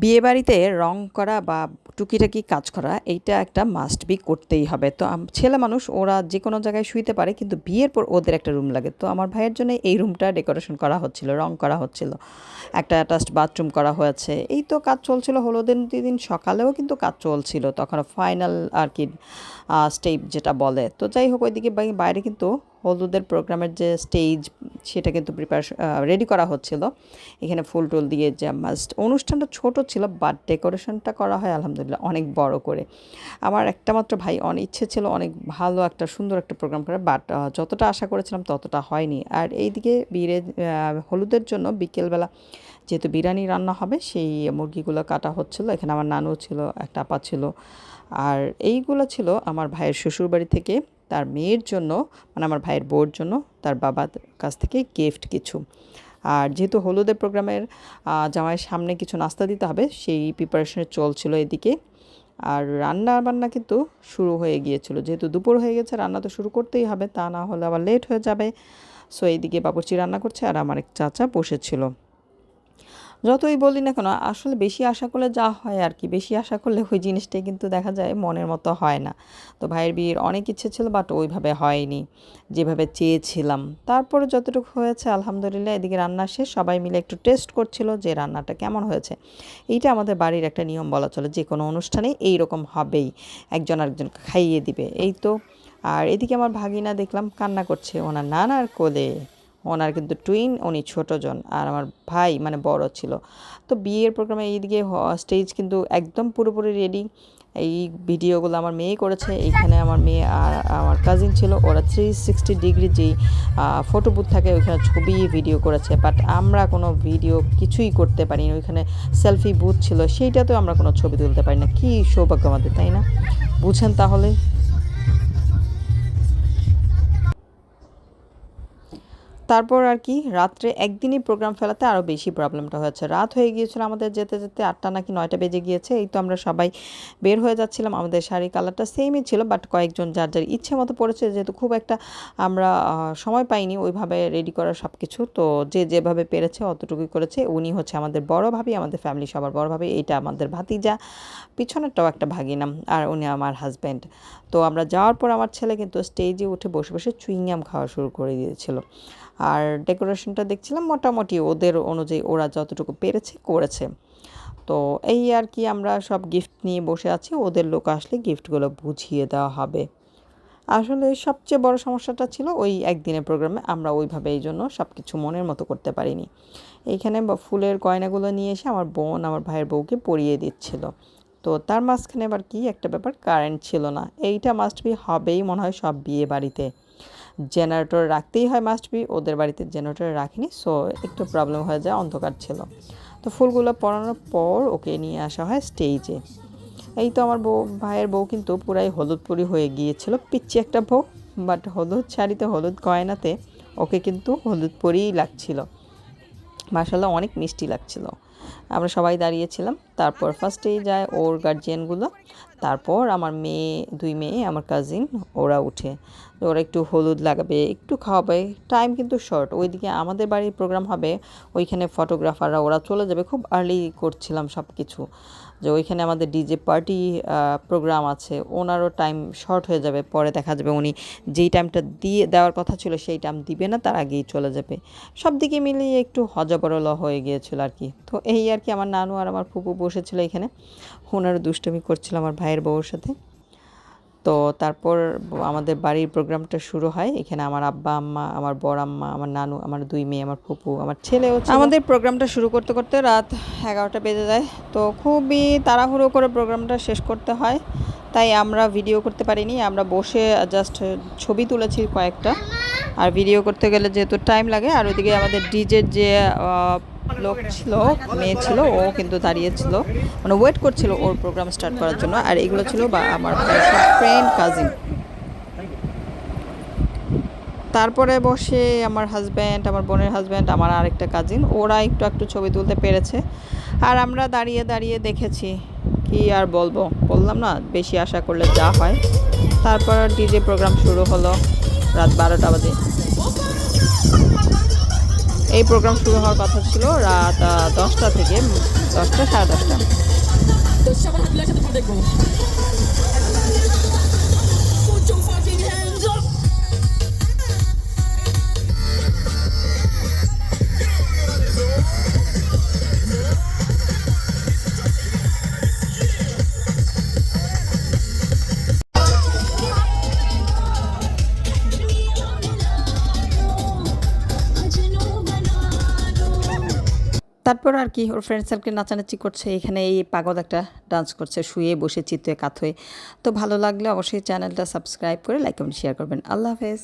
বিয়েবাড়িতে রং করা বা টুকিটাকি কাজ করা, এইটা একটা মাস্ট বি করতেই হবে। তো ছেলে মানুষ, ওরা যে কোনো জায়গায় শুইতে পারে, কিন্তু বিয়ের পর ওদের একটা রুম লাগে। তো আমার ভাইয়ের জন্য এই রুমটা ডেকোরেশন করা হচ্ছিল, রং করা হচ্ছিল। একটা অ্যাটাচড বাথরুম করা হয়েছে। এই তো কাজ চলছিল, হলুদিন দিন সকালেও কিন্তু কাজ চলছিল। তখন ফাইনাল আর কি স্টেপ যেটা বলে। তো যাই হোক, ওইদিকে বাইরে কিন্তু হলুদের প্রোগ্রামের যে স্টেজ সেটা কিন্তু প্রিপারেশন রেডি করা হচ্ছিল। এখানে ফুল টুল দিয়ে যে মাস্ট অনুষ্ঠানটা ছোট ছিল বাট ডেকোরেশনটা করা হয়, আলহামদুলিল্লাহ, অনেক বড় করে। আমার একটা মাত্র ভাই অনেক ইচ্ছে ছিল অনেক ভালো একটা, সুন্দর একটা প্রোগ্রাম করে বাট যতটা আশা করেছিলাম ততটা হয়নি। আর এইদিকে বিয়ে হলুদের জন্য বিকেলবেলা যেহেতু বিরিয়ানি রান্না হবে, সেই মুরগিগুলো কাটা হচ্ছিল। এখানে আমার নানু ছিল, একটা আপা ছিল। আর এইগুলো ছিল আমার ভাইয়ের শ্বশুরবাড়ি থেকে, তার মেয়ের জন্য মানে আমার ভাইয়ের বউর জন্য, তার বাবার কাছ থেকে গিফট কিছু। আর যেহেতু হলুদের প্রোগ্রামের জামাইয়ের সামনে কিছু নাস্তা দিতে হবে, সেই প্রিপারেশনে চলছিল এদিকে। আর রান্না বান্না কিন্তু শুরু হয়ে গিয়েছিল। যেহেতু দুপুর হয়ে গেছে, রান্না তো শুরু করতেই হবে, তা না হলে আবার লেট হয়ে যাবে। সো এইদিকে বাবুর্চি রান্না করছে আর আমার এক চাচা বসেছিল। যতই বলি না কেন, আসলে বেশি আশা করলে যা হয় আর কি, বেশি আশা করলে ওই জিনিসটাই কিন্তু দেখা যায় মনের মতো হয় না। তো ভাইয়ের বিয়ের অনেক ইচ্ছে ছিল বাট ওইভাবে হয়নি, যেভাবে চেয়েছিলাম। তারপরে যতটুকু হয়েছে, আলহামদুলিল্লাহ এদিকে রান্না শেষ, সবাই মিলে একটু টেস্ট করছিল যে রান্নাটা কেমন হয়েছে। এইটা আমাদের বাড়ির একটা নিয়ম বলা চলে, যে কোনো অনুষ্ঠানে এই রকম হবেই, একজন আরেকজনকে খাইয়ে দিবে, এই তো। আর এদিকে আমার ভাগিনা দেখলাম কান্না করছে, ওনার নানার কোলে। ওনার কিন্তু টুইন উনি ছোটোজন আর আমার ভাই মানে বড় ছিল। তো বিয়ের প্রোগ্রামে এইদিকে স্টেজ কিন্তু একদম পুরোপুরি রেডি এই ভিডিওগুলো আমার মেয়ে করেছে। এইখানে আমার মেয়ে আর আমার কাজিন ছিল। ওরা থ্রি সিক্সটি ডিগ্রি যেই ফটো বুথ থাকে, ওইখানে ছবি ভিডিও করেছে। বাট আমরা কোনো ভিডিও কিছুই করতে পারি না ওইখানে সেলফি বুথ ছিল। সেইটাতেও আমরা কোনো ছবি তুলতে পারি না। কী সৌভাগ্য আমাদের, তাই না? বুঝেন তাহলে। তারপর আর কি, রাত্রে একদিনই প্রোগ্রাম ফেলাতে আরও বেশি প্রবলেমটা হয়েছে। রাত হয়ে গিয়েছিল আমাদের যেতে যেতে আটটা নাকি নয়টা বেজে গিয়েছে, এই তো আমরা সবাই বের হয়ে যাচ্ছিলাম। আমাদের শাড়ি কালারটা সেমই ছিল বাট কয়েকজন যার যার ইচ্ছে মতো পড়েছে, যেহেতু খুব একটা আমরা সময় পাইনি ওইভাবে রেডি করার সব কিছু তো যে যেভাবে পেরেছে অতটুকুই করেছে। উনি হচ্ছে আমাদের বড় ভাবি, আমাদের ফ্যামিলি সবার বড় ভাবি, এইটা আমাদের ভাতিজা, পিছনেরটাও একটা ভাগিনাম আর উনি আমার হাজব্যান্ড তো আমরা যাওয়ার পর আমার ছেলে কিন্তু স্টেজে উঠে বসে বসে চুইংগাম খাওয়া শুরু করে দিয়েছিল। আর ডেকোরেশনটা দেখছিলাম, মোটামুটি ওদের অনুযায়ী ওরা যতটুকু পেরেছে করেছে। তো এই আর কি আমরা সব গিফট নিয়ে বসে আছি, ওদের লোক আসলে গিফটগুলো বুঝিয়ে দেওয়া হবে। আসলে সবচেয়ে বড় সমস্যাটা ছিল ওই একদিনের প্রোগ্রামে আমরা ওইভাবে এই জন্য সব কিছু মনের মতো করতে পারিনি। এইখানে ফুলের গয়নাগুলো নিয়ে এসে আমার বোন, আমার ভাইয়ের বউকে পরিয়ে দিচ্ছিল। তো তার মাঝখানে আবার কি একটা ব্যাপার কারেন্ট ছিল না। এইটা মাস্ট বি হবেই মনে হয় সব বিয়ে বাড়িতে জেনারেটর রাখতেই হয় মাস্ট বি ওদের বাড়িতে জেনারেটর রাখিনি সো একটু প্রবলেম হয়ে যায়, অন্ধকার ছিল। তো ফুলগুলো পরানোর পর ওকে নিয়ে আসা হয় স্টেজে এই তো আমার বউ, ভাইয়ের বউ কিন্তু পুরাই হলুদ পুরি হয়ে গিয়েছিল পিচ্ছি একটা বউ বাট হলুদ শাড়িতে হলুদ গয়নাতে ওকে কিন্তু হলুদ পরিই লাগছিল। মাসাল্লাহ অনেক মিষ্টি লাগছিল। আমরা সবাই দাঁড়িয়েছিলাম। তারপর ফার্স্টেই যায় ওর গার্জিয়ানগুলো তারপর আমার মেয়ে, দুই মেয়ে, আমার কাজিন ওরা উঠে। ওরা একটু হলুদ লাগাবে, একটু খাওয়াবে। টাইম কিন্তু শর্ট ওইদিকে আমাদের বাড়ির প্রোগ্রাম হবে, ওইখানে ফটোগ্রাফাররা ওরা চলে যাবে। খুব আর্লি করছিলাম সব কিছু যে ওইখানে আমাদের ডিজে পার্টি প্রোগ্রাম আছে, ওনারও টাইম শর্ট হয়ে যাবে, পরে দেখা যাবে উনি যেই টাইমটা দিয়ে, দেওয়ার কথা ছিল সেই টাইম দিবে না, তার আগেই চলে যাবে। সব দিকে মিলিয়ে একটু হজবরল হয়ে গিয়েছিল আর কি। তো এই আর কি আমার নানু আর আমার ফুপু বসেছিল এখানে। ওনারও দুষ্টমি করছিল আমার ভাইয়ের বউর সাথে। তো তারপর আমাদের বাড়ির প্রোগ্রামটা শুরু হয়। এখানে আমার আব্বা, আম্মা, আমার বড় আম্মা, আমার নানু, আমার দুই মেয়ে, আমার ফুপু, আমার ছেলেও ছিল। আমাদের প্রোগ্রামটা শুরু করতে করতে রাত এগারোটা বেজে যায়। তো খুবই তাড়াহুড়ো করে প্রোগ্রামটা শেষ করতে হয়। তাই আমরা ভিডিও করতে পারিনি। আমরা বসে জাস্ট ছবি তুলেছি কয়েকটা। আর ভিডিও করতে গেলে যেহেতু টাইম লাগে, আর ওইদিকে আমাদের ডিজের যে লোক ছিল, মেয়ে ছিল, ও কিন্তু দাঁড়িয়েছিল। মানে ওয়েট করছিল ওর প্রোগ্রাম স্টার্ট করার জন্য। আর এগুলো ছিল বা আমার ফ্রেন্ড কাজিন তারপরে বসে আমার হাজব্যান্ড আমার বোনের হাজব্যান্ড আমার আরেকটা কাজিন ওরা একটু একটু ছবি তুলতে পেরেছে। আর আমরা দাঁড়িয়ে দাঁড়িয়ে দেখেছি, কি আর বলব? বললাম না, বেশি আশা করলে যা হয়। তারপর ডিজে প্রোগ্রাম শুরু হলো রাত বারোটা বাজে। এই প্রোগ্রাম শুরু হওয়ার কথা ছিল রাত দশটা থেকে দশটা সাড়ে দশটা। তারপর আর কি, ওর ফ্রেন্ড সার্কেল নাচানাচি করছে, এখানে এই পাগল একটা ডান্স করছে, শুয়ে বসে চিত্তে কাত হয়ে। তো ভালো লাগলে অবশ্যই চ্যানেলটা সাবস্ক্রাইব করে লাইক কমেন্ট শেয়ার করবেন। আল্লাহ হাফেজ।